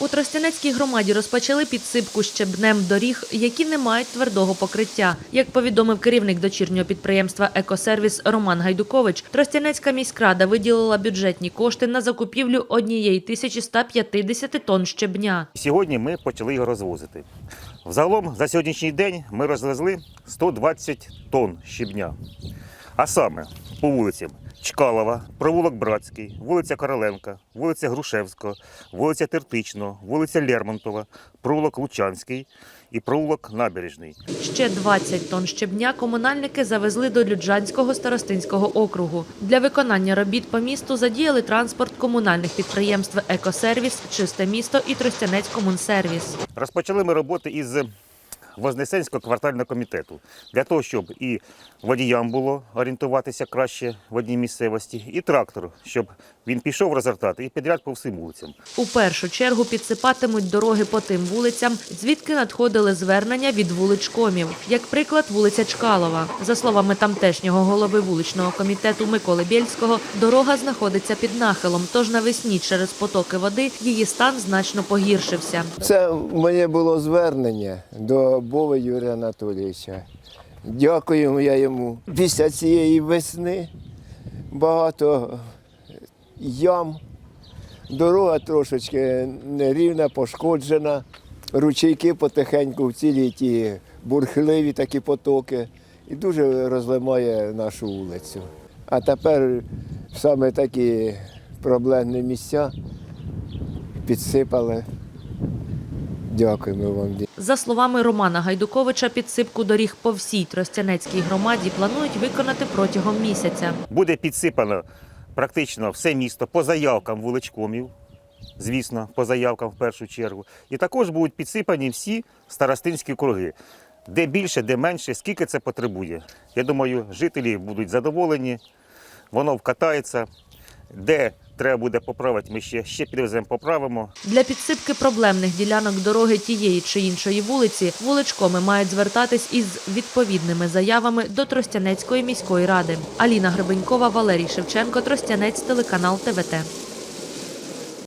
У Тростянецькій громаді розпочали підсипку щебнем доріг, які не мають твердого покриття. Як повідомив керівник дочірнього підприємства Екосервіс Роман Гайдукович, Тростянецька міськрада виділила бюджетні кошти на закупівлю однієї тисячі 150 тонн щебня. Сьогодні ми почали його розвозити. Взагалом за сьогоднішній день ми розвезли 120 тонн щебня. А саме по вулицям Чкалова, провулок Братський, вулиця Короленка, вулиця Грушевського, вулиця Тертичного, вулиця Лермонтова, провулок Лучанський і провулок Набережний. Ще 20 тонн щебня комунальники завезли до Люджанського старостинського округу. Для виконання робіт по місту задіяли транспорт комунальних підприємств Екосервіс, Чисте місто і Тростянець Комунсервіс. Розпочали ми роботи із Вознесенського квартального комітету для того, щоб і водіям було орієнтуватися краще в одній місцевості, і трактор, щоб він пішов розгортати і підряд по всім вулицям. У першу чергу підсипатимуть дороги по тим вулицям, звідки надходили звернення від вуличкомів. Як приклад, вулиця Чкалова. За словами тамтешнього голови вуличного комітету Миколи Бєльського, дорога знаходиться під нахилом, тож навесні через потоки води її стан значно погіршився. Це моє було звернення до Бови Юрія Анатолійовича. Дякуємо я йому. Після цієї весни багато ям, дорога трошечки нерівна, пошкоджена, ручейки потихеньку в цілі ті бурхливі такі потоки і дуже розламає нашу вулицю. А тепер саме такі проблемні місця підсипали. Дякуємо вам. За словами Романа Гайдуковича, підсипку доріг по всій Тростянецькій громаді планують виконати протягом місяця. Буде підсипано практично все місто по заявкам вуличкомів, звісно, по заявкам в першу чергу. І також будуть підсипані всі старостинські круги. Де більше, де менше, скільки це потребує. Я думаю, жителі будуть задоволені, воно вкатається. Де треба буде поправити, ми ще, ще підвеземо, поправимо. Для підсипки проблемних ділянок дороги тієї чи іншої вулиці вуличкоми мають звертатись із відповідними заявами до Тростянецької міської ради. Аліна Гребенькова, Валерій Шевченко, Тростянець, телеканал ТВТ.